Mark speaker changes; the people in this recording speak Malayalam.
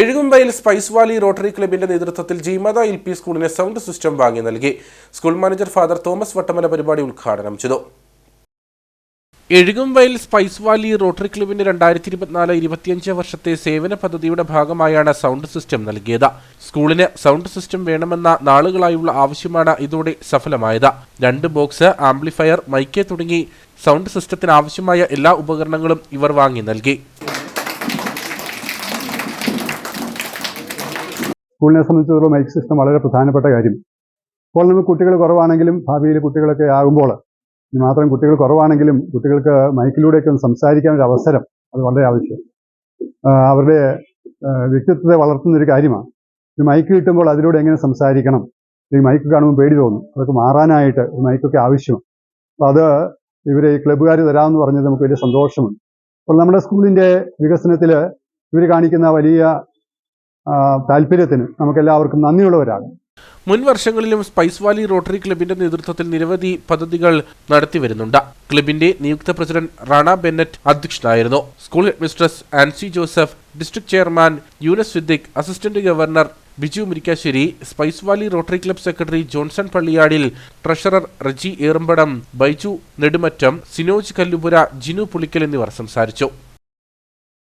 Speaker 1: എഴുകുംവയൽ സ്പൈസ് വാലി റോട്ടറി ക്ലബിന്റെ നേതൃത്വത്തിൽ ജീമത എൽ പി സ്കൂളിന് സൗണ്ട് സിസ്റ്റം വാങ്ങി നൽകി. School manager father Thomas Vattamala പരിപാടി ഉദ്ഘാടനം ചെയ്തു. എഴുകുംവയൽ സ്പൈസ് വാലി റോട്ടറി ക്ലബിന്റെ രണ്ടായിരത്തി ഇരുപത്തിനാല് ഇരുപത്തിയഞ്ച് വർഷത്തെ സേവന പദ്ധതിയുടെ ഭാഗമായാണ് സൗണ്ട് സിസ്റ്റം നൽകിയത്. സ്കൂളിന് സൗണ്ട് സിസ്റ്റം വേണമെന്ന നാളുകളായുള്ള ആവശ്യമാണ് ഇതോടെ സഫലമായത്. രണ്ട് ബോക്സ് ആംപ്ലിഫയർ മൈക്ക് തുടങ്ങി സൗണ്ട് സിസ്റ്റത്തിന് ആവശ്യമായ എല്ലാ ഉപകരണങ്ങളും ഇവർ വാങ്ങി നൽകി.
Speaker 2: സ്കൂളിനെ സംബന്ധിച്ചിടത്തോളം മൈക്ക് സിസ്റ്റം വളരെ പ്രധാനപ്പെട്ട കാര്യം. ഇപ്പോൾ നമുക്ക് കുട്ടികൾ കുറവാണെങ്കിലും ഭാവിയിൽ കുട്ടികളൊക്കെ ആകുമ്പോൾ മാത്രം കുട്ടികൾ കുറവാണെങ്കിലും കുട്ടികൾക്ക് മൈക്കിലൂടെയൊക്കെ ഒന്ന് സംസാരിക്കാൻ ഒരു അവസരം അത് വളരെ ആവശ്യം. അവരുടെ വ്യക്തിത്വത്തെ വളർത്തുന്ന ഒരു കാര്യമാണ്. ഒരു മൈക്ക് കിട്ടുമ്പോൾ അതിലൂടെ എങ്ങനെ സംസാരിക്കണം? ഈ മൈക്ക് കാണുമ്പോൾ പേടി തോന്നും. അതൊക്കെ മാറാനായിട്ട് ഒരു മൈക്കൊക്കെ ആവശ്യമാണ്. അപ്പോൾ അത് ഇവരെ ഈ ക്ലബ്ബുകാർ തരാമെന്ന് പറഞ്ഞത് നമുക്ക് വലിയ സന്തോഷമുണ്ട് അപ്പോൾ നമ്മുടെ സ്കൂളിന്റെ വികസനത്തിൽ ഇവർ കാണിക്കുന്ന വലിയ താല്പര്യത്തിന് നമുക്കെല്ലാവർക്കും നന്ദിയുള്ളവരാണ്
Speaker 1: മുൻ വർഷങ്ങളിലും സ്പൈസ് വാലി റോട്ടറി ക്ലബിന്റെ നേതൃത്വത്തിൽ നിരവധി പദ്ധതികൾ നടത്തിവരുന്നുണ്ട് ക്ലബിന്റെ നിയുക്ത പ്രസിഡന്റ് റാണ ബെന്നറ്റ് അധ്യക്ഷനായിരുന്നു. School headmistress Ancy Joseph district chairman Younus Siddique assistant governor Biju Murikkassery spice valley rotary club secretary Johnson Palliyadil treasurer Reji Erampadam Baiju Nedumattam Sinoj Kallupura Jinu Pulickal എന്നിവർ സംസാരിച്ചു.